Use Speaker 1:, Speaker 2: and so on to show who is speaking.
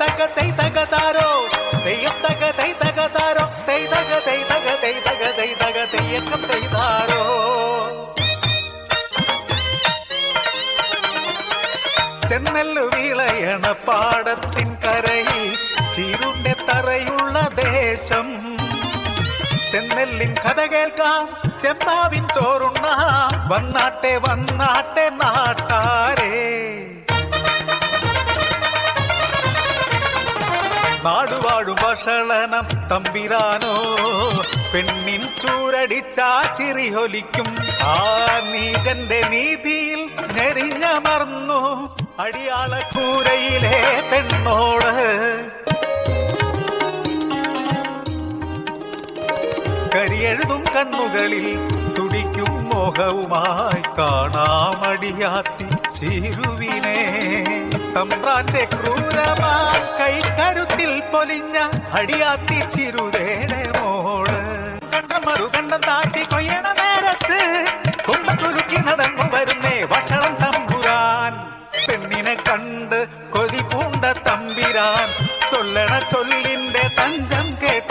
Speaker 1: തക തൈ തക തൈ തക തൈ തക തെയ്യക്കം താരോ ചെന്നല്ലു വിളയണ പാടത്തിൻ കരയിൽ ചീരുന്റെ തറയുള്ള ദേശം. ചെന്നെല്ലിൻ കഥ കേൾക്കാം ചെന്നാവിൻ ചോറുണ്ണ. വന്നാട്ടെ വന്നാട്ടെ നാട്ടാരേ. നാടുവാടും ഭക്ഷണം തമ്പിരാനോ. പെണ്ണിൻ ചൂരടിച്ചാ ചിറിയൊലിക്കും ആ നീജന്റെ നീതിയിൽ ഞെരിഞ്ഞമർന്നു അടിയാളക്കൂരയിലെ പെണ്ണോട്. കരിയെഴുതും കണ്ണുകളിൽ തുടിക്കും മോഹവുമായി കാണാമടിയാത്തി ചിരുവിനെ. തമ്പ്രാന്റെ ക്രൂരമാ പൊലിഞ്ഞ അടിയാത്തി ചിരുതേടെ മോൾ. കണ്ട മറുകണ്ഠം താട്ടി കൊയ്യണ നേരത്ത് കുമ്പത്തുലുക്കി നടന്നു വരുന്നേ ഭക്ഷണം തമ്പുരാൻ. പെണ്ണിനെ കണ്ട് കൊതി പൂണ്ട തമ്പിരാൻ. ചൊല്ലണ ചൊല്ലിന്റെ തഞ്ചം കേട്ടോ